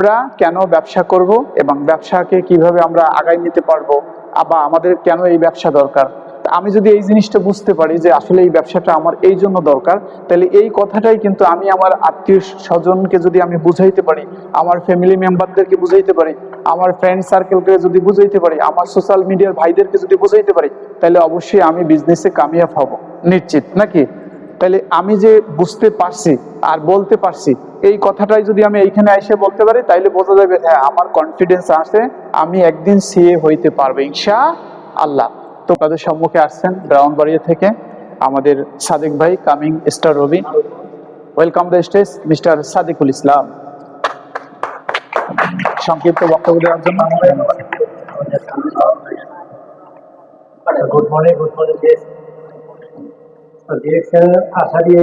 আমরা কেন ব্যবসা করব এবং ব্যবসাকে কীভাবে আমরা আগায় নিতে পারব? বা আমাদের কেন এই ব্যবসা দরকার? আমি যদি এই জিনিসটা বুঝতে পারি যে আসলে এই ব্যবসাটা আমার এই জন্য দরকার, তাহলে এই কথাটাই কিন্তু আমি আমার আত্মীয় স্বজনকে যদি আমি বুঝাইতে পারি, আমার ফ্যামিলি মেম্বারদেরকে বুঝাইতে পারি, আমার ফ্রেন্ড সার্কেলকে যদি বুঝাইতে পারি, আমার সোশ্যাল মিডিয়ার ভাইদেরকে যদি বুঝাইতে পারি, তাহলে অবশ্যই আমি বিজনেসে কামিয়াব হব। নিশ্চিত, নাকি? তাহলে আমি যে বুঝতে পারছি আর বলতে পারছি এই কথাটাই যদি আমি এইখানে এসে বলতে পারি, তাইলে বোঝা যাবে হ্যাঁ আমার কনফিডেন্স আছে, আমি একদিন সিএ হইতে পারব ইনশা আল্লাহ তো তাদের সম্মুখে আসছেন ব্রাউনবাড়িয়া থেকে আমাদের সাদিক ভাই coming star Robi. Welcome the stage mister Sadiqul Islam. সংক্ষিপ্ত বক্তব্য দেওয়ার জন্য good morning good morning direction আশা দিয়ে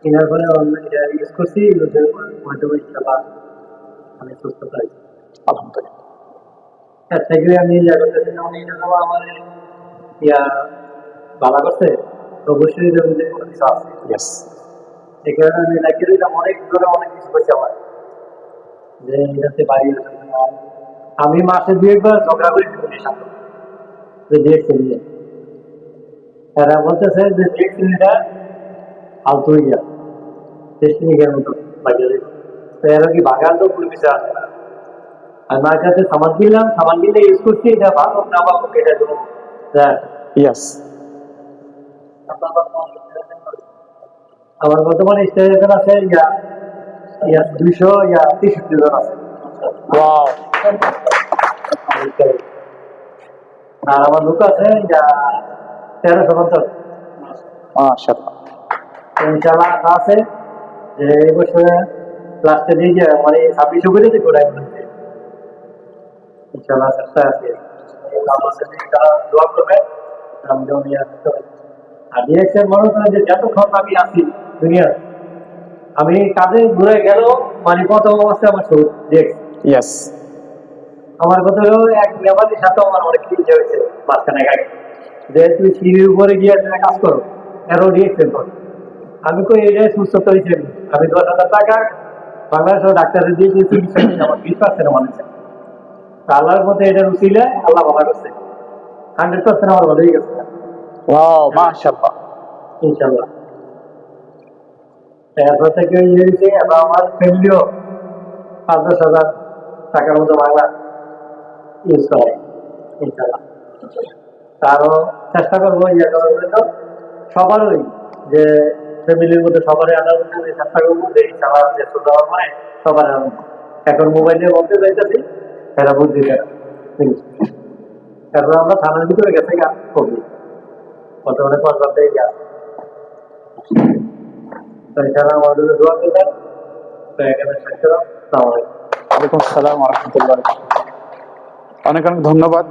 কেনার পরে এটা ইউজ করছি ইউজের হয়তো ইনশাল্লাহ আমি সুস্থ পাই আলহামদুলিল্লাহ তার থেকে আমি করতেছি যেমন এটা তো আমার ইয়া ভালো করছে। অবশ্যই যেমন যে কোনো কিছু আছে। ইয়েস এই কারণে আমি লাগিয়ে দিলাম অনেক ধরে অনেক কিছু করছে আমার। যে এটাতে বাড়ি আমি মাসে দুই একবার ঝগড়া করি পুলিশের সাথে। যে তারা বলতেছে যে এটা ফালতু মতো বাজারে তো এরা কি বাগান তো আর মার কাছে সামান কিনলাম সামান কিনলে ইউজ করছি এটা ভালো না ভালো এটা কোনো যায় আসে না। আমার বর্তমানে আছে ইয়া ইয়া দুইশো ইয়া তেষট্টি জন আছে। আর আমার লোক আছে ইয়া তেরোশো পঞ্চাশ। মাশাআল্লাহ। ইনশাল্লাহ আশা আছে। যে এই বছরে লাস্টে দিয়ে যে মানে ছাব্বিশশো করে যে গোড়ায় বলেছে ইনশাল্লাহ চেষ্টা আছে। আমার দোয়া করবে। আমি যেমন ইয়া করতে পারি। আর ডিএক্সের মনে যে যতক্ষণ আমি আছি দুনিয়ার আমি কাজে ঘুরে গেল মানে প্রথম অবস্থায় আমার শুরু ইয়েস আমার কথা হলো এক লেবারের সাথে আমার অনেক কিছু হয়েছে মাঝখানে আগে। যে তুই সিঁড়ির উপরে গিয়ে কাজ করো এরো ডিএক্সেল কর। আমি কই এটাই সুস্থতা হয়েছে আমি দশ হাজার টাকা বাংলাদেশের ডাক্তারের দিয়ে চিকিৎসা আমার বিশ পার্সেন্ট মানুষ আল্লাহর মধ্যে এটা রুচিলে আল্লাহ ভালো করছে। হান্ড্রেড পার্সেন্ট আমার ভালোই গেছে। মাশাআল্লাহ। ইনশাল্লাহ এরপর থেকে ইয়ে হয়েছে আমার ফ্যামিলিও পাঁচ দশ হাজার টাকার মতো বাংলা ইউজ করে। ইনশাল্লাহ তারও চেষ্টা করব ইয়ে করার জন্য। সবারই যে ফ্যামিলির মধ্যে সবারই যে শুরু পরে সবার এখন মোবাইলে বলতে চাইতেছি, এরা পারে তারপর আমরা থানার ভিতরে গেছে, গা কবি। বর্তমানে পঞ্চাশ থেকে গেছে তো এখানে অনেক অনেক ধন্যবাদ।